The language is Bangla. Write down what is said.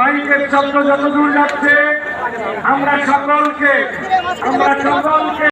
মাইকের শব্দ যতদূর যাচ্ছে আমরা সকলকে আমরা সকলকে